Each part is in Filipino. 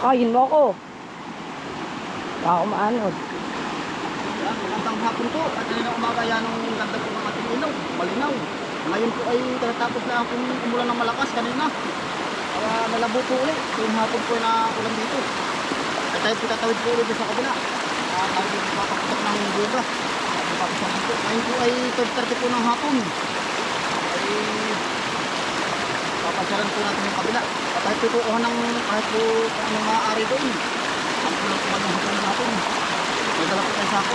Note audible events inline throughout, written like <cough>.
Kakain mo ako. Baka umaanod. Yan, magandang hapon po. At kanina umaga yan ang ganda po ng ating ilaw. Malinaw. Ngayon po ay tatapos lang kung umulan ng malakas kanina. Kaya nalabo po ulit. So yung hapon po na ulan dito. At tayo po tatawid po ulit sa kabila. Uh, tayo po papakutok ng buga. At. Ngayon po ay 12.30 po ng hapon. Ay papasyalan po natin yung kabila. At tayo po ng kahit po anong maaari doon. Ang po hapon natin. May dala po tayo sa ako.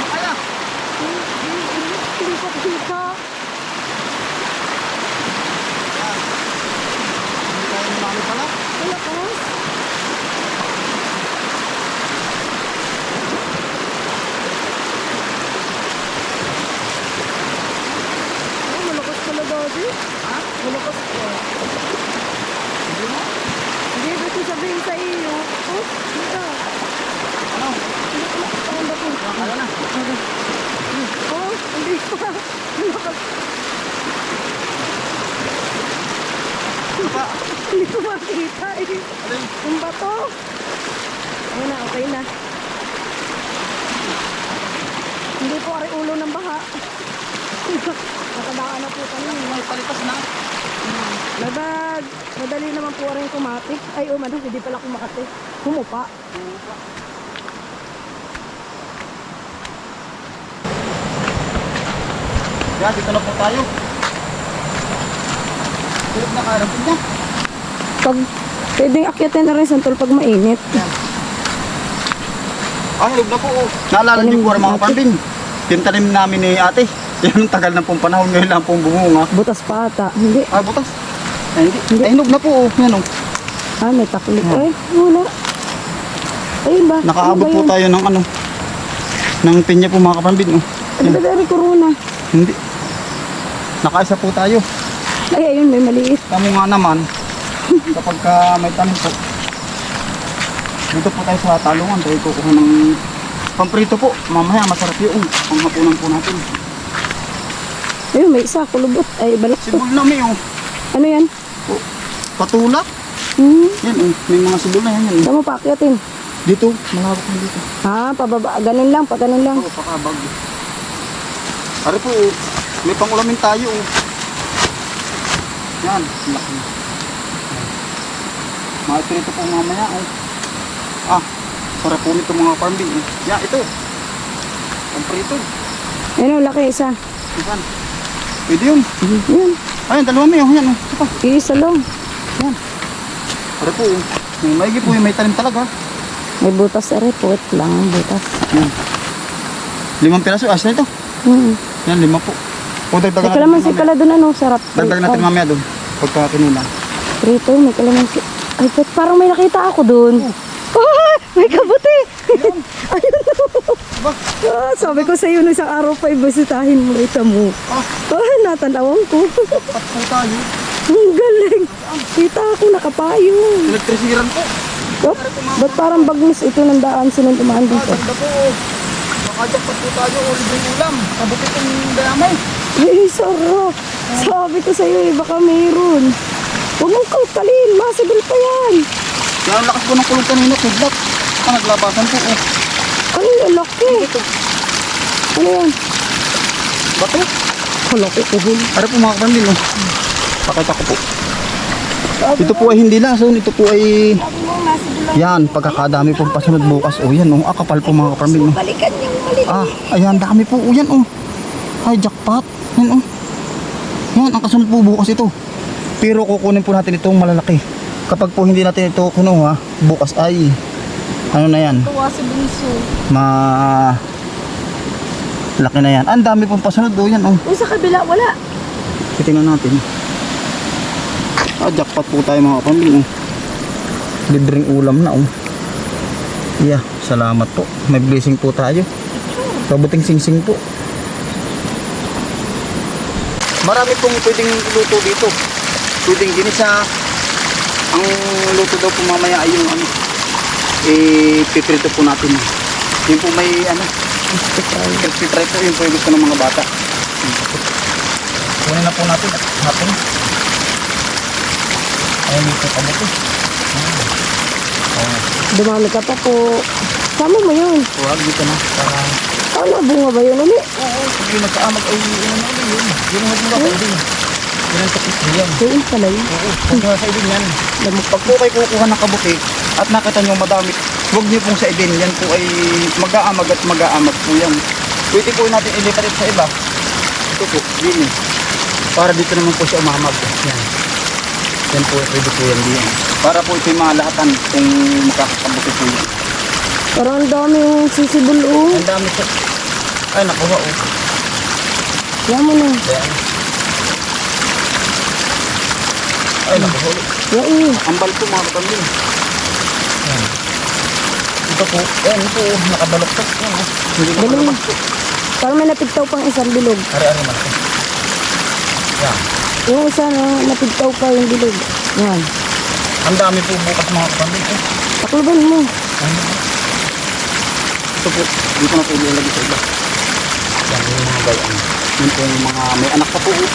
Ano kaya? Ko kita. Yan. Hindi mami pala. Wala ka. Oh, malakas pala daddy. Ha? Malakas pa. Hindi mo? Hindi, gusto sabihin sa iyo. Oh, kita. Ano? Ano ba ito? Kaya na. Oh, hindi pa. Malakas. Ano pa? Makita eh. Yung bato. Ayun na, okay na. Hindi po ari ulo ng baha. <laughs> Nakadaan na po kami. May palipas na. Nagag, madali naman po rin kumatik. Ay, oh, madali, hindi pala kumakati. Humupa. Yan, dito na po tayo. Tulog na kaya niya. Pag, pwedeng akyatin na rin santol pag mainit. Ang loob na po. Oh. Naalala niyo po mga kapambin. Yung tanim namin ni ate. <laughs> Yan ang tagal na pong panahon. Ngayon lang pong bumunga. Butas pata. Hindi. Ay, butas. Ay, hindi. Hindi. Ay, na po. Oh. Yan oh. Ah, may taklik. Ay, wala. Ayun ba? Nakaabot ano po ba yun? tayo ng ano. Ng pinya po mga kapambin. Oh. Ano ba dari corona? Hindi. Nakaisa po tayo. Ay, ayun, may maliit. Tamo nga naman. Kapag ka may tanim po. Dito po tayo sa talungan. Tayo kukuha ng pamprito po. Mamaya masarap yung panghapunan po natin. Ayun, may isa, kulubot. Ay, balik to. Sibol na may oh. Ano yan? oh. Patulak. Hmm, Yan oh. May mga sibol na yan. yan. saan mo paakyatin? Dito. Malawak na dito. Ah, pababa. Ganun lang, pa ganun lang. Oo, pakabag. Ari po oh. May pangulamin tayo oh. Yan. Laki. Mga prito po mamaya oh. Ah. Sarap po nito mga farm bin. eh. Yan ito. Pamprito. Ayun, laki isa. Isan. Pwede yun. Yan, Ayun, dalawa may oh. Yan oh. Ito pa. isa lang. Yan. Ari po oh. May maigi po yung may talim talaga. May butas ere, puwet lang ang butas. Yan. Limang piraso. Ayos na ito. Hmm. Yan, lima po. O, dagdagan May kalamansi pala doon ano, sarap. Dagdagan natin Ay, mamaya doon. Pagka kinulang. Prito, may kalamansi. Ay, ba't parang may nakita ako doon. Oh, may kabuti. Ayun. Ah, sabi ko sa iyo nung isang araw pa ibisitahin mo kita mo. Ah, Ah, natanawang ko. pat po tayo. Ang galing. Kita ako nakapayong. Elektrisiran po. Ba't, ba't parang bagnos ito ng daan sinong tumaan Ah, dito? ganda po. Makajak po tayo. O, libreng ulam. Kabuti pong dayamay. Eh, sarap. Sabi ko sa iyo, eh, baka mayroon. Huwag mong kalkalin, masibil pa yan. Yan ang lakas po ng kulong kanina. Kudlak. Ah, naglabasan po. Oh. Ano yung laki? Ito. Ano yan? Bato. Kalaki ko din. Ara po mga kapandin. Oh. Pakita ko po. Ito po ay hindi lason. Ito po ay... Yan, pagkakadami pong pasunod bukas. O yan, oh. Akapal po mga kapandin. Oh. Balikan niyang mali. Ah, ayan, dami po. O yan, oh. Ay, jackpot. Yan, oh. Yan, ang kasunod po bukas ito. Pero kukunin po natin itong malalaki. Kapag po hindi natin ito kinuha, bukas ay, ano na yan, Tuwa si Bunso. ma... Laki na yan. Ang dami pong pasunod, oh, yan, oh. Yung sa kabila, wala. Titingnan natin. Ah, jackpot po tayo mga kapambing, oh. Libreng ulam na, oh. Yeah, salamat po. May blessing po tayo. Kabuting singsing po. Marami pong pwedeng luto dito. Pwedeng ginisa. Ang luto daw po mamaya ay yung ano, eh, piprito po natin. Yun po may ano, Crispy fry. po, yun po yung gusto ng mga bata. Kunin na po natin at hapon. Ayun dito kabuti. Oh, Dumami ka pa po. Sama mo yun. huwag dito na. Para, Ano, bunga ba yun uli? oo, sige, nagkaamag ay yun ano yun. Yun ang mga pwede. Yun ang tapos yan. Yun pala yun. Oo, huwag nyo sa ibin yan. Pag po kayo kukuha ng kabuti at nakita nyo madami, huwag nyo pong sa ibin. Yan po ay mag-aamag at mag-aamag po yan. Pwede po natin ilipat sa iba. Ito po, din eh. Para dito naman po siya umamag. Yan. Yan po, pwede po yan diyan. Para po ito yung mga lahatan kung makakabuti po yan. Parang ang dami yung sisibol oh. Ang dami po. Ay, nakuha oh. Yan mo na. Ayan. Ay. Yan eh. Ambal po mga kapamilya. Yan. Ito po, yan po, nakabaloktot. Yan. Hindi Galing. po. Parang may napigtaw pang isang bilog. Ari-ari man. Yan. Yung isa na napigtaw pa yung bilog. Yan. Ang dami po bukas mga kapamilya. Eh, Takloban mo. ano? Ito po, dito na po ilalagay sa iba. Yan, yung mga gayaan. Yun po yung mga may anak pa po. oh.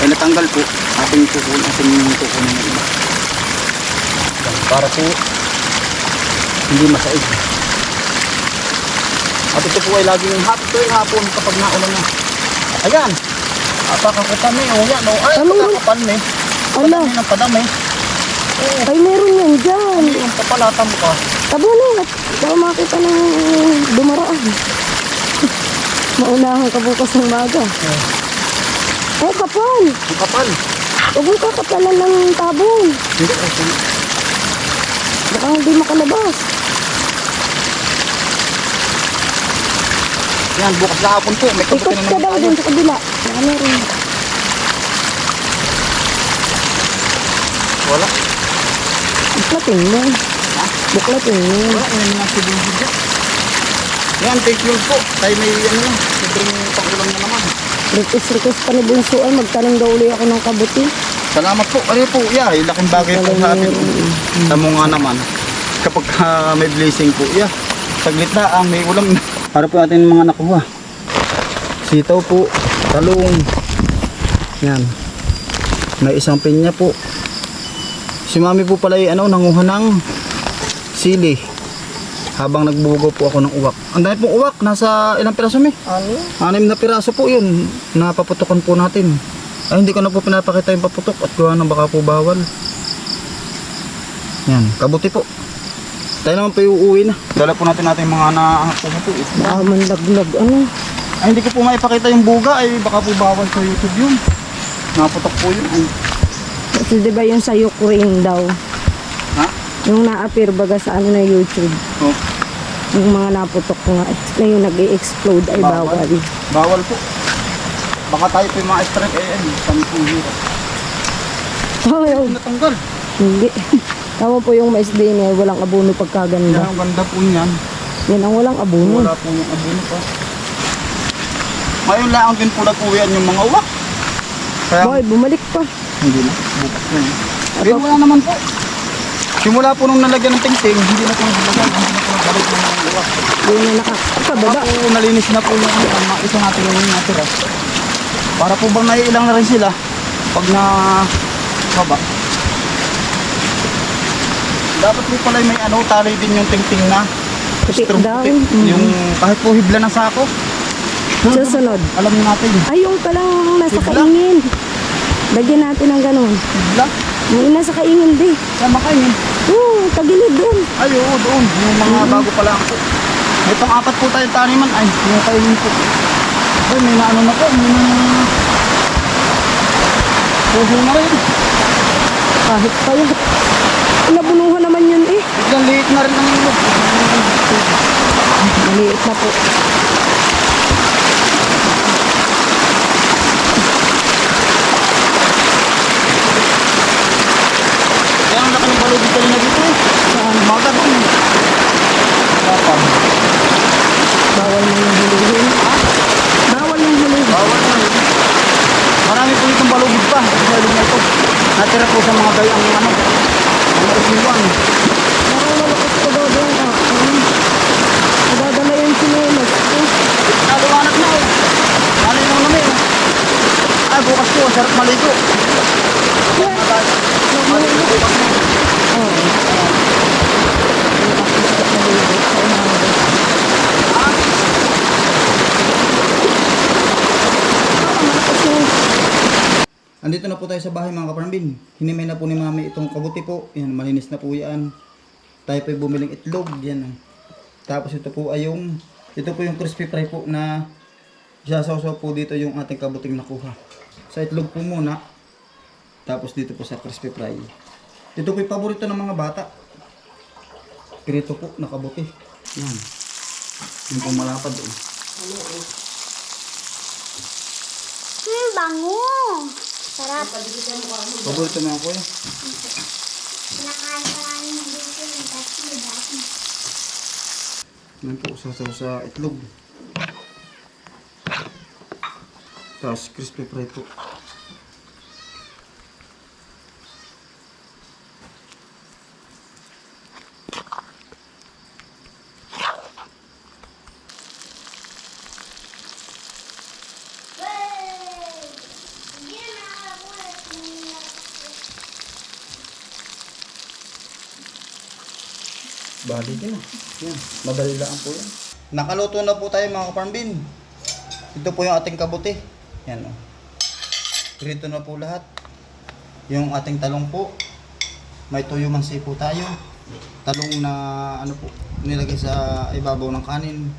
Ay natanggal po. Ating kukunin, ating kukunin ng iba. Yan, para po hindi masaig. At ito po ay laging hapon tuwing hapon kapag naulan na. Ayan. Apakakutan ni. O yan. O, ay, ni. Ala. Padami ng padami. Oo. Ay, meron yan dyan. Yung papalata mo ka. At baka makita ng dumaraan. <laughs> Maunahan ka bukas ng maga. Eh, kapal. Ang kapal. Huwag mo kakapalan ng tabon. Hindi. Okay. Baka hindi makalabas. Yan, bukas na hapon po. May Ikot kabuti na ka naman daw tayo. dun sa kabila. Baka meron. Wala. Buklatin mo. Ha? Buklatin mo. Wala. Yan na si Bunjid. Yan, take yours po. Tayo may ano lang. Sobrang pangulam na naman. Request request pa ni Bunso ay magtanong daw ulit ako ng kabuti. Salamat po. Ano po? Yeah, eh, laking bagay po sa atin. Tamo nga naman. Kapag <laughs> ah, may blessing po. Yeah. Saglit na ang may ulam na. <laughs> Para po natin mga nakuha. Sitaw po. Talong. Yan. May isang pinya po. Si mami po pala ay ano, nanguha ng sili. Habang nagbugo po ako ng uwak. Ang dami pong uwak. Nasa ilang piraso mi? Ano? Anim na piraso po yun. Napaputokan po natin. Ay hindi ko na po pinapakita yung paputok at gawa ng baka po bawal. Yan, kabuti po. Tayo naman po uuwi na. Dala po natin natin mga nakakuha po. eh. Baka man laglag. Ano? Ay hindi ko po maipakita yung buga ay baka po bawal sa YouTube yun. Naputok po yun. Ay, Kasi di ba yung sa Ukraine daw? Yung na-appear baga sa ano na YouTube. Oh, Yung mga naputok nga. Na yung nag-i-explode ay Bawal. bawal. bawal po. Baka tayo po yung mga eh, kami po hirap. Ay, oh, Natanggal. hindi. <laughs> Tama po yung mais din eh. Walang abono Yan pagkaganda. ang ganda po niyan. Yan ang walang abono. Wala po yung abono pa. Ngayon lang din po nag-uwian yung mga uwak. Kaya Boy, bumalik pa. hindi na. Bukas na yun. Pero wala naman po. Simula po nung nalagyan ng tingting, hindi na po naglagay, hindi na po nagbalik ng na nakakababa. Baka po nalinis na po yung mga isa natin yung natira. Para po bang naiilang na rin sila pag na baba. Dapat po pala may ano, tali din yung tingting na. Puti Strong daw. puti. Mm. Yung kahit po hibla ng sako. Susunod. Alam natin. Ay, yung palang nasa Hibla? kaingin. Lagyan natin ng ganun. Hibla. Yung nasa kaingin di. Sama kayo. Oo, tagilid doon. Ay, oo, doon. Yung mga bago pa lang po. May pang-apat po tayong taniman. Ay, yung kayo po. Ay, may naano na po. May na... Puso na rin. Kahit yun. Nabunuhan naman yun eh. Biglang liit na rin ang ilog. Maliit na po. Lalo dito na dito. Saan? Bata po. Lapag. Bawal na yung huluhin. Bawal yung huluhin. Bawal na yung Marami po itong balubog pa. Sa ilog na ito. Natira po sa mga gayang ano. Mga isiwan. Nakalakas ko daw doon ka. Nadadala yung sinelos. Nagawanag na eh. Malinaw namin. Ay, bukas po. Sarap maligo. Andito na po tayo sa bahay mga kaparambin. Hinimay na po ni mami itong kabuti po. Yan, malinis na po yan. Tayo po ay bumiling itlog. Yan. oh. Tapos ito po ay yung, ito po yung crispy fry po na sasawsaw po dito yung ating kabuting nakuha. Sa itlog po muna. Tapos dito po sa crispy fry. Ito po yung paborito ng mga bata. Pirito po, nakabuti. Yan. Yung po malapad eh. Hmm, bango. Sarap. Paborito mga kuya. Kinakain ka namin dito yung dati dati. Yan po, sasaw sa itlog. Tapos crispy fry po. Bali din ah. Yan, madali lang po yan. Nakaluto na po tayo mga kaparmbin. Ito po yung ating kabuti. Yan o. Prito na po lahat. Yung ating talong po. May tuyo mansi po tayo. Talong na ano po, nilagay sa ibabaw ng kanin.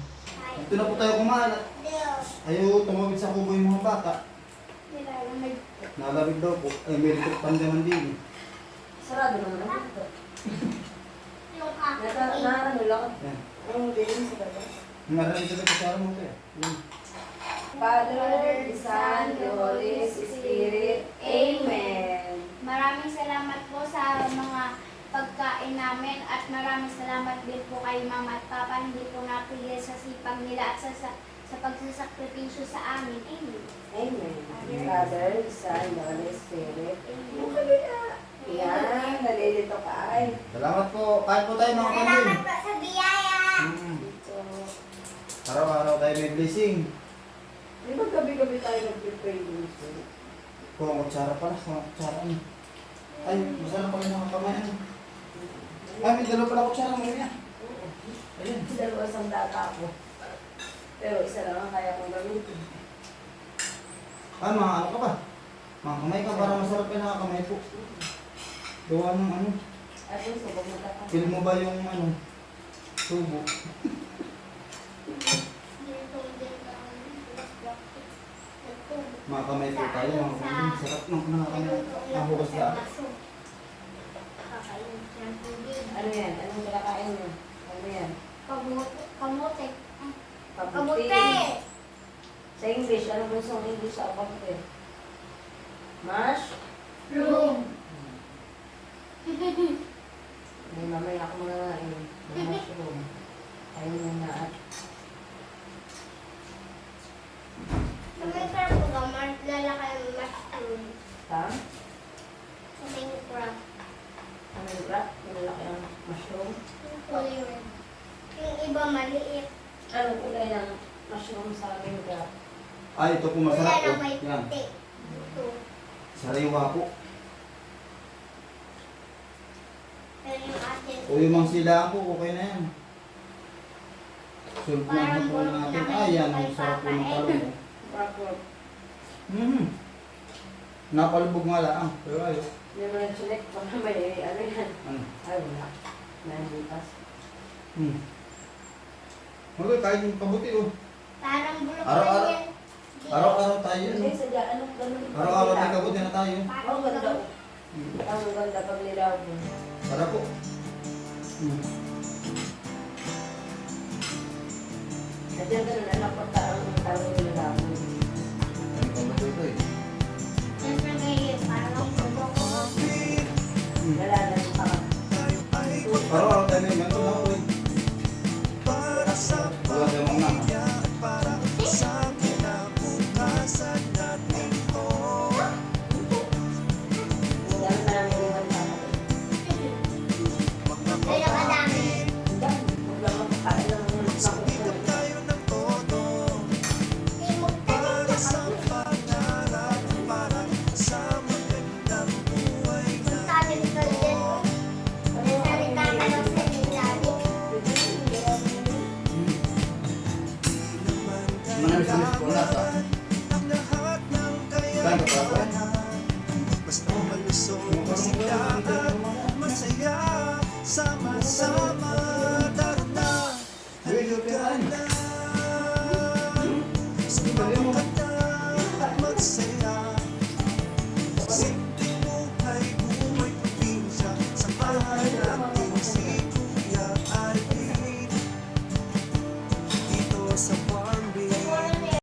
Ito na po tayo kumalat. Ayaw tumawid sa kubo yung mga bata. Nalamig daw po. Ay, may rikot pandaman din. Sarado naman <laughs> Yung Na, ano lang. Ang sa labas. Marami ito sa araw mo kaya. Father, the Son, the Holy Spirit. Amen. Maraming salamat po sa mga pagkain namin at maraming salamat din po kay Mama at Papa hindi po napigil sa sipag nila at sa, sa, sa pagsasakripisyo sa amin. Amen. Amen. Father, the Son, the Holy Spirit. Amen. Yan, nalilito ka ay. Salamat po. Kahit po tayo mga kapatid. Salamat po sa biyaya. Mm. Ito. Araw-araw tayo may blessing. Di ba gabi-gabi tayo nag-pray dito? Kung kutsara pala, kung kutsara ano. Ay, masarap pala mga kamay ano. Ay, may dalawa pala kutsara mo yan. Ayun. Dalawa isang data ako. Pero isa lang ang kaya kong gamitin. Ah, mga ano ka ba? Mga kamay ka para masarap yung nakakamay po. Gawa ng ano. Subok na taka. Feel mo ba yung ano? Tubo. Mga kamay po tayo, mga kamay. Sarap ng nakakamay. Nahugas na. Ano yan? Anong kinakain niyo? Ano yan? Kamote. Kamote. Kamote. Sa English, ano ba yung English sa kabuti? Mash? Room. <laughs> May mamaya ako mga eh, ng mushroom. Ayun na na at Sa Minecraft ko ba, lalaki ang mushroom. ta. Sa Minecraft. Ano yung brat? Malalaki ang mushroom. Yung kulay red. Yung iba maliit. Anong kulay ng mushroom sa amin brat? Ay, ito po Wala masarap na po. may puti. Sariwa po. Pero yung atin. O yung mga sila po, okay na yan. Sulp na Parang po bulok natin. na Ay, yan. Ang sarap po ng Papa talong. oh. Brat Mhm. Napalubog nga lang. Pero ayos. Hindi mo na chinek. Baka may ano yan. Ano? Ay, wala. Nandipas. Hmm. Okay, kahit yung pabuti oh. Parang bulok Araw-araw. yan. Araw-araw tayo. Hindi, ano? sadya. Anong ganun? Araw-araw may kabuti na tayo. Oh, ang ganda. Ang ganda pag nilabo. Sarap po. Hmm. Sadya ganun. Anak ko taong tawag nilabo. Ano pabuti ito eh. Siyempre ngayon, parang ang bulok ko. Wala na yung pa. Araw-araw Manamis-namis po nasa. ang lahat ng Saan ka pa ba? Basta malusog, masigla at masaya Sama-sama